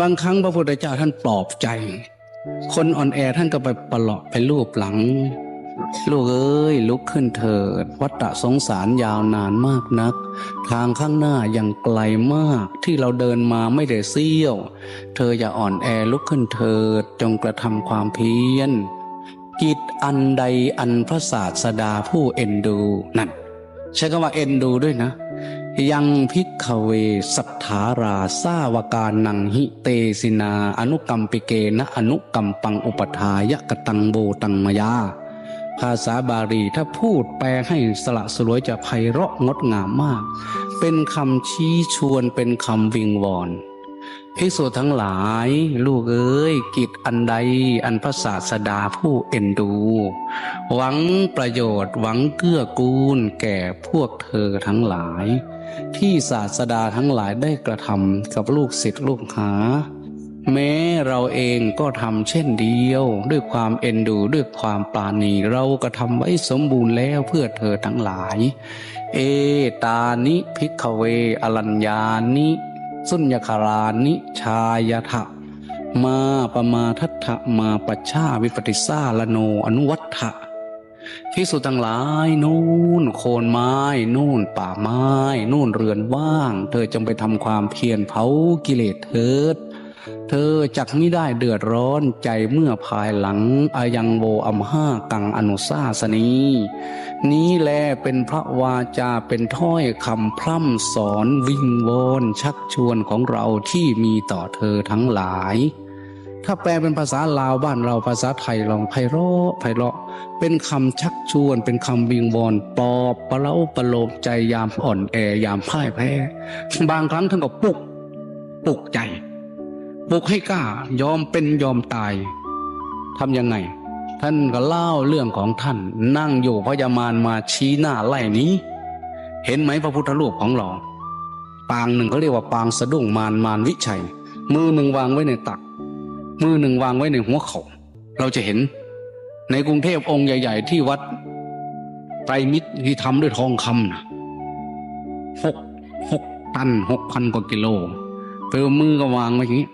บางครั้งพระพุทธเจ้าท่านปลอบใจ คนอ่อนแอท่านก็ไปปลอบไปลูบหลัง ลูกเอ้ยลุกขึ้นเถิด วัฏสงสารยาวนานมากนัก ทางข้างหน้ายังไกลมากที่เราเดินมาไม่ได้เสี้ยว เธออย่าอ่อนแอลุกขึ้นเถิด จงกระทำความเพียรกิจอันใดอันพระศาสดาผู้เอ็นดูนั่นใช้คำว่าเอ็นดูด้วยนะ ยังพิกขเวสัทธาราสาวการนังหิเตสินา อนุกรรมปิเกนะอนุกรรมปังอุปทายะกตังโบตังมยา ภาษาบาลีถ้าพูดแปลให้สละสลวยจะไพเราะงดงามมาก เป็นคำชี้ชวนเป็นคำวิงวอนภิกษุทั้งหลาย ลูกเอ้ย กิจอันใดอันพระศาสดาผู้เอ็นดู หวังประโยชน์หวังเกื้อกูลแก่พวกเธอทั้งหลาย ที่ศาสดาทั้งหลายได้กระทำกับลูกศิษย์ลูกหา แม้เราเองก็ทำเช่นเดียว ด้วยความเอ็นดูด้วยความปราณีเราก็ทำไว้สมบูรณ์แล้วเพื่อเธอทั้งหลาย เอตานิพิกขเวอรัญญานิ สุญญคารานิชายทะมาปมาทัตถะมาปัชชาวิปติสาลโนอนุวัฏฐะ พิสุทั้งหลายนู่นโคนไม้ นู่นป่าไม้ นู่นเรือนว่าง เธอจงไปทำความเพียรเผากิเลสเถิด เธอจักไม่ได้เดือดร้อนใจเมื่อภายหลังอายังโวอัมห้ากังอนุสาสนีนี้แลเป็นพระวาจาเป็นถ้อยคำพร่ำสอนวิงวอนชักชวนของเราที่มีต่อเธอทั้งหลายถ้าแปลเป็นภาษาลาวบ้านเราภาษาไทยลองไพเราะไพเราะ เป็นคำชักชวน เป็นคำวิงวอนปลอบประเล้าประโลมใจยามอ่อนแอยามพ่ายแพ้บางครั้งท่านก็ปลุกปลุกใจปลุกให้กล้ายอมเป็นยอมตายทำยังไง ท่านก็เล่าเรื่องของท่าน นั่งอยู่พญามารมาชี้หน้าไล่นี้ เห็นไหมพระพุทธรูปของเราปางหนึ่งเขาเรียกว่าปางสะดุ้งมารมารวิชัย มือหนึ่งวางไว้ในตัก มือหนึ่งวางไว้ในหัวเขา่าเราจะเห็น ในกรุงเทพองค์ใหญ่ ๆ ที่วัดไตรมิตรที่ทำด้วยทองคำนะหกหกตันหกพันกว่ากิโลเปลมือก็วางไว้อย่างนี้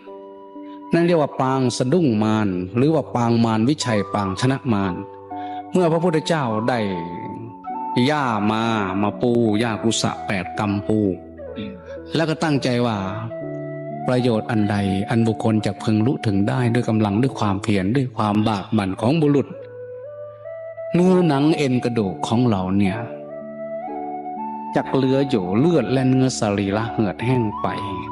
นั่นเรียกว่าปางสะดุ้งมารหรือว่าปางมารวิชัยปางชนะมารเมื่อพระพุทธเจ้าได้ย่ามามาปูย่ากุสะแปดกำปู แล้วก็ตั้งใจว่าประโยชน์อันใดอันบุคคลจะพึงรู้ถึงได้ด้วยกำลังด้วยความเพียรด้วยความบากบั่นของบุรุษ เนื้อหนังเอ็นกระดูกของเราเนี่ยจักเหลืออยู่เลือดและเนื้อสรีระเหือดแห้งไป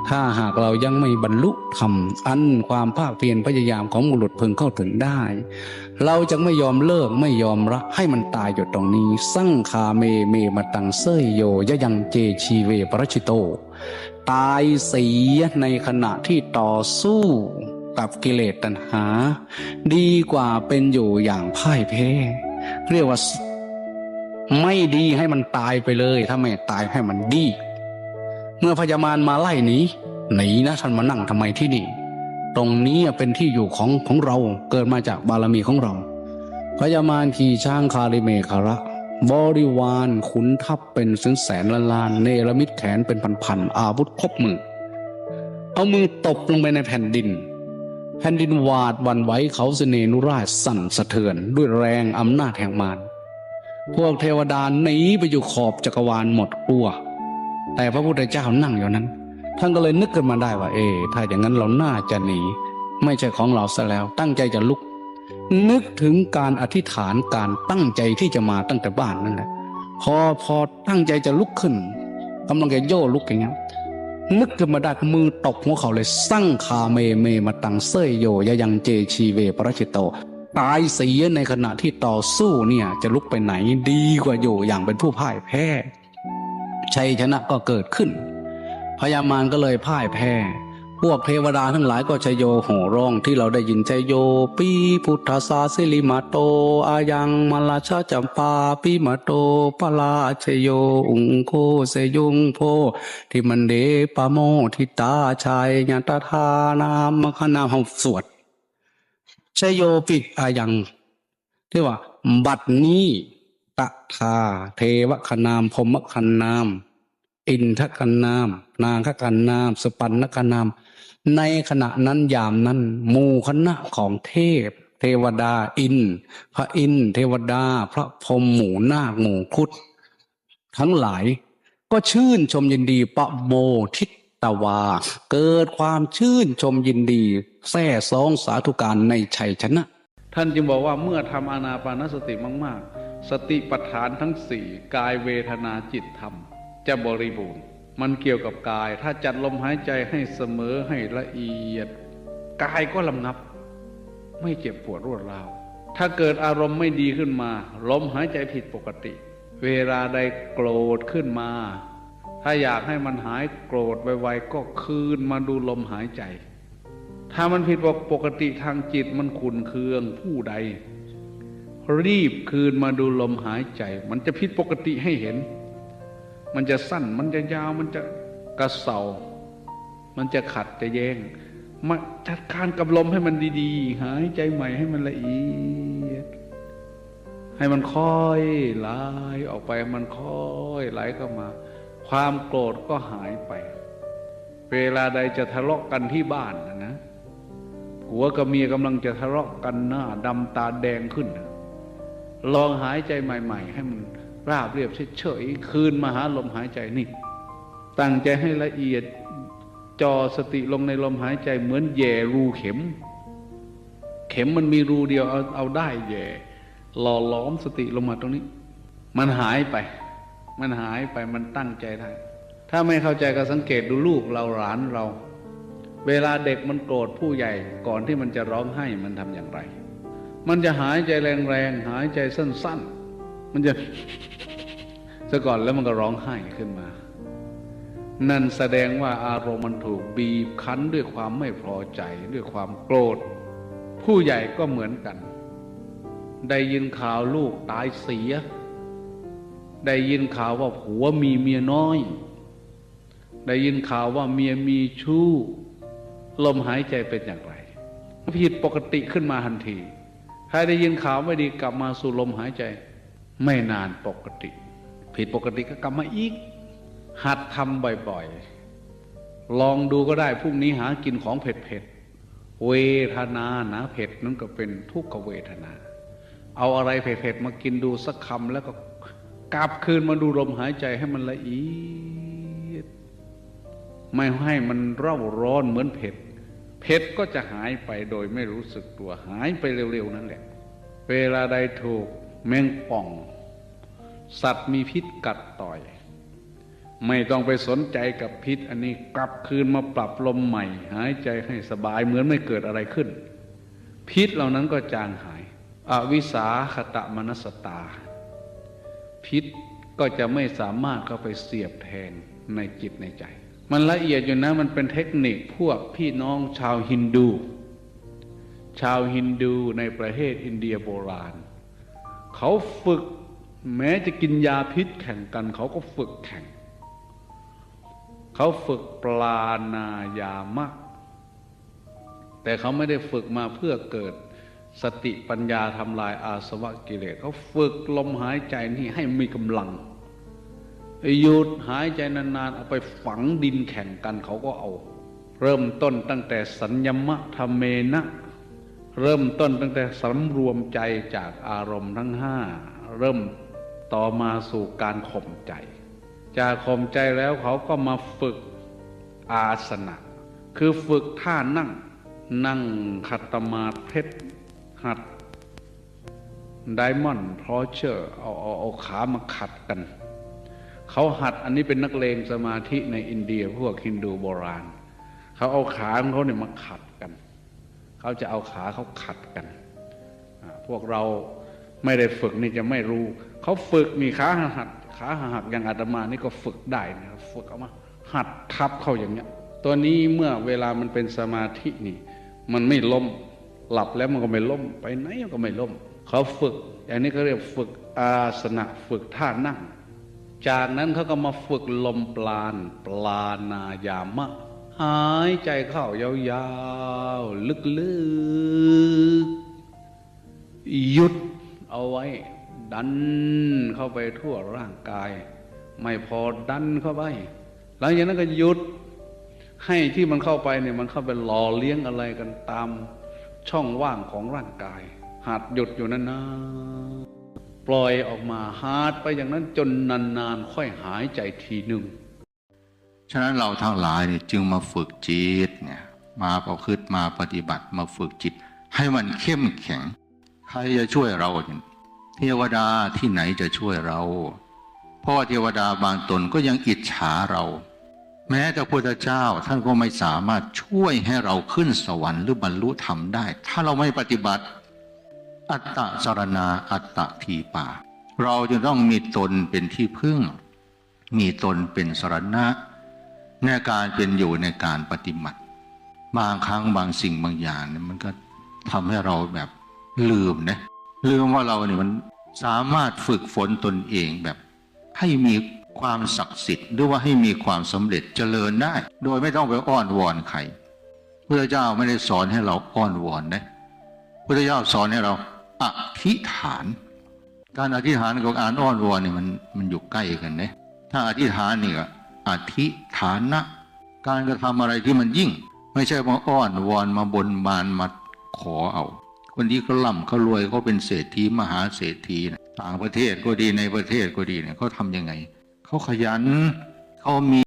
ถ้าหากเรายังไม่บรรลุธรรมอันความภาคเพียรพยายามของบุรุษพึงเข้าถึงได้ เราจะไม่ยอมเลิกไม่ยอมรักให้มันตายอยู่ตรงนี้ สั่งคาเมเมมาตังเซยโยยะยังเจชีเวปรชิโต ตายเสียในขณะที่ต่อสู้กับกิเลสตัณหา ดีกว่าเป็นอยู่อย่างพ่ายแพ้ เรียกว่าไม่ดีให้มันตายไปเลย ถ้าไม่ตายให้มันดี เมื่อพญามารมาไล่หนีหนีนะท่านมานั่งทำไมที่นี่ ตรงนี้เป็นที่อยู่ของของเราเกิดมาจากบารมีของเรา พญามารขี่ช้างคาริเมคาระบริวารขุนทัพเป็นแสนแสนล้านล้านเนรมิตแขนเป็นพันๆอาวุธครบมือ เอามือตบลงไปในแผ่นดิน แผ่นดินวาดวันไหวเขาเสนนุราชสั่นสะเทือนด้วยแรงอำนาจแห่งมารพวกเทวดาหนีไปอยู่ขอบจักรวาลหมดกลัว แต่พระพุทธเจ้านั่งอยู่นั้น ท่านก็เลยนึกขึ้นมาได้ว่า เอถ้าอย่างนั้นเราน่าจะหนี ไม่ใช่ของเราซะแล้ว ตั้งใจจะลุก นึกถึงการอธิษฐานการตั้งใจที่จะมาตั้งแต่บ้านนั่นแหละพอพอตั้งใจจะลุกขึ้นกำลังจะโย่ลุกอย่างเงี้ย นึกขึ้นมาได้ก็มือตบหัวเขาเลยสั่งคาเมเมมาตังเซยโยยายังเจชีเวปรชิตโต ตายเสียในขณะที่ต่อสู้เนี่ยจะลุกไปไหนดีกว่าอยู่อย่างเป็นผู้พ่ายแพ้ ชัยชนะก็เกิดขึ้น พญามารก็เลยพ่ายแพ้ พวกเทวดาทั้งหลายก็ชโยโห่ร้องที่เราได้ยินชโยปีพุทธาสาสิลิมาโต อายังมาลาชาจัมปาปีมาโตปลาชโยอุงโคเสยุงโพที่มันเดปโมทิตาชัยญาตทานามคณามสวดชโยปิอายังที่ว่า บัดนี้ตะทาเทวคนามพมคนาม อินทกันนาม นางขกันนาม สปันนกันนาม ในขณะนั้นยามนั้นหมู่คณะของเทพ เทวดาอิน พระอินเทวดา พระพรหมหมู่นาคหมู่คุดทั้งหลาย ก็ชื่นชมยินดีปะโมทิตตวา เกิดความชื่นชมยินดีแซ่ซองสาธุการในชัยชนะ ท่านจึงบอกว่าเมื่อทำอานาปานสติมาก ๆ สติปัฏฐานทั้งสี่กายเวทนาจิตธรรม จะบริบูรณ์ มันเกี่ยวกับกาย ถ้าจัดลมหายใจให้เสมอให้ละเอียด กายก็ลำงับ ไม่เจ็บปวดรวดราว ถ้าเกิดอารมณ์ไม่ดีขึ้นมา ลมหายใจผิดปกติ เวลาใดโกรธขึ้นมา ถ้าอยากให้มันหายโกรธไวๆก็คืนมาดูลมหายใจ ถ้ามันผิดปกติทางจิตมันขุนเคืองผู้ใด รีบคืนมาดูลมหายใจ มันจะผิดปกติให้เห็น มันจะสั้น มันจะยาว มันจะกระเสามันจะขัดจะแย้งมาจัดการกับลมให้มันดีๆ หายใจใหม่ให้มันละเอียด ให้มันค่อยไหลออกไป มันค่อยไหลเข้ามา ความโกรธก็หายไป เวลาใดจะทะเลาะกันที่บ้านนะนะผัวกับเมียกำลังจะทะเลาะกันหน้าดำตาแดงขึ้น ลองหายใจใหม่ ๆ ให้มัน ราบเรียบเฉยๆคืนมาหาลมหายใจนี่ ตั้งใจให้ละเอียดจอสติลงในลมหายใจเหมือนแย่รูเข็ม เข็มมันมีรูเดียวเอาเอาได้แย่หล่อล้อมสติลงมาตรงนี้ มันหายไป มันหายไปมันตั้งใจได้ ถ้าไม่เข้าใจก็สังเกตดูลูกเราหลานเรา เวลาเด็กมันโกรธผู้ใหญ่ก่อนที่มันจะร้องไห้มันทำอย่างไร มันจะหายใจแรงๆหายใจสั้นๆ มันจะซะก่อนแล้วมันก็ร้องไห้ขึ้นมา นั่นแสดงว่าอารมณ์มันถูกบีบคั้นด้วยความไม่พอใจด้วยความโกรธ ผู้ใหญ่ก็เหมือนกัน ได้ยินข่าวลูกตายเสีย ได้ยินข่าวว่าผัวมีเมียน้อย ได้ยินข่าวว่าเมียมีชู้ ลมหายใจเป็นอย่างไรผิดปกติขึ้นมาทันทีถ้าได้ยินข่าวไม่ดีกลับมาสู่ลมหายใจ ไม่นานปกติ ผิดปกติก็กลับมาอีก หัดทำบ่อยๆ ลองดูก็ได้พรุ่งนี้หากินของเผ็ดๆ เวทนานะเผ็ดนั้นก็เป็นทุกขเวทนา เอาอะไรเผ็ดๆ มากินดูสักคำแล้วก็กลับคืนมาดูลมหายใจให้มันละเอียดไม่ให้มันเร่าร้อนเหมือนเผ็ดเผ็ดก็จะหายไปโดยไม่รู้สึกตัวหายไปเร็วๆนั่นแหละ เวลาใดถูก แมงป่อง สัตว์มีพิษกัดต่อย ไม่ต้องไปสนใจกับพิษ อันนี้กลับคืนมาปรับลมใหม่ หายใจให้สบายเหมือนไม่เกิดอะไรขึ้น พิษเหล่านั้นก็จางหาย อวิสาขตะมนสตา พิษก็จะไม่สามารถเข้าไปเสียบแทงในจิตในใจ มันละเอียดอยู่นะมันเป็นเทคนิคพวกพี่น้องชาวฮินดู ชาวฮินดูในประเทศอินเดียโบราณ เขาฝึกแม้จะกินยาพิษแข่งกัน เขาก็ฝึกแข่ง เขาฝึกปลานายามะแต่เขาไม่ได้ฝึกมาเพื่อเกิดสติปัญญาทำลายอาสวะกิเลสเขาฝึกลมหายใจนี่ให้มีกำลังหยุดหายใจนานๆ เอาไปฝังดินแข่งกันเขาก็เอา เริ่มต้นตั้งแต่สัญญมะธรรมเมนะ เริ่มต้นตั้งแต่สำรวมใจจากอารมณ์ทั้งห้าเริ่มต่อมาสู่การข่มใจ จากข่มใจแล้วเขาก็มาฝึกอาสนะ คือฝึกท่านั่ง นั่งขัดตมาธิเพชรหัดไดมอนด์พรอเชอร์เอาเอาเอาขามาขัดกัน เขาหัดอันนี้เป็นนักเลงสมาธิในอินเดียพวกฮินดูโบราณ เขาเอาขาของเขาเนี่ยมาขัด เขาจะเอาขาเขาขัดกัน พวกเราไม่ได้ฝึกนี่จะไม่รู้ เขาฝึกมีขาหักขาหักอย่างอาตมานี่ก็ฝึกได้นะฝึกเอามาหัดทับเข้าอย่างเงี้ย ตัวนี้เมื่อเวลามันเป็นสมาธินี่ มันไม่ล้มหลับแล้วมันก็ไม่ล้ม ไปไหนก็ไม่ล้ม เขาฝึก อย่างนี้เขาเรียกฝึกอาสนะฝึกท่านั่ง จากนั้นเขาก็มาฝึกลมปราณปลานายามะ หายใจเข้ายาวๆ ลึกๆ หยุดเอาไว้ ดันเข้าไปทั่วร่างกาย ไม่พอดันเข้าไป หลังจากนั้นก็หยุด ให้ที่มันเข้าไปเนี่ยมันเข้าไปหล่อเลี้ยงอะไรกันตามช่องว่างของร่างกาย หัดหยุดอยู่นั่นนะปล่อยออกมาหาดไปอย่างนั้นจนนานๆ ค่อยหายใจทีหนึ่ง ฉะนั้นเราทั้งหลายเนี่ยจึงมาฝึกจิตเนี่ยมาประพฤติมาปฏิบัติมาฝึกจิต ให้มันเข้มแข็ง ใครจะช่วยเราเทวดาที่ไหนจะช่วยเรา เพราะว่าเทวดาบางตนก็ยังอิจฉาเรา แม้แต่พระพุทธเจ้าท่านก็ไม่สามารถช่วยให้เราขึ้นสวรรค์หรือบรรลุธรรมได้ ถ้าเราไม่ปฏิบัติ อัตตะสารนาอัตตะทีป่า เราจะต้องมีตนเป็นที่พึ่ง มีตนเป็นสรณะ ในการเป็นอยู่ในการปฏิบัติ บางครั้งบางสิ่งบางอย่างเนี่ยมันก็ทำให้เราแบบลืมนะลืมว่าเราเนี่ยมันสามารถฝึกฝนตนเองแบบ ให้มีความศักดิ์สิทธิ์หรือว่าให้มีความสำเร็จเจริญได้ โดยไม่ต้องไปอ้อนวอนใครพระเจ้าไม่ได้สอนให้เราอ้อนวอนนะพระเจ้าสอนให้เราอธิษฐาน การอธิษฐานกับการอ้อนวอนเนี่ยมันมันอยู่ใกล้กันนะถ้าอธิษฐานเนี่ย อธิฐานะ การกระทำอะไรที่มันยิ่ง ไม่ใช่มาอ้อนวอนมาบนบานมาขอเอา คนที่เขาล่ำเขารวยเขาเป็นเศรษฐีมหาเศรษฐีนะต่างประเทศก็ดีในประเทศก็ดีเนี่ยเขาทำยังไงเขาขยันเขามี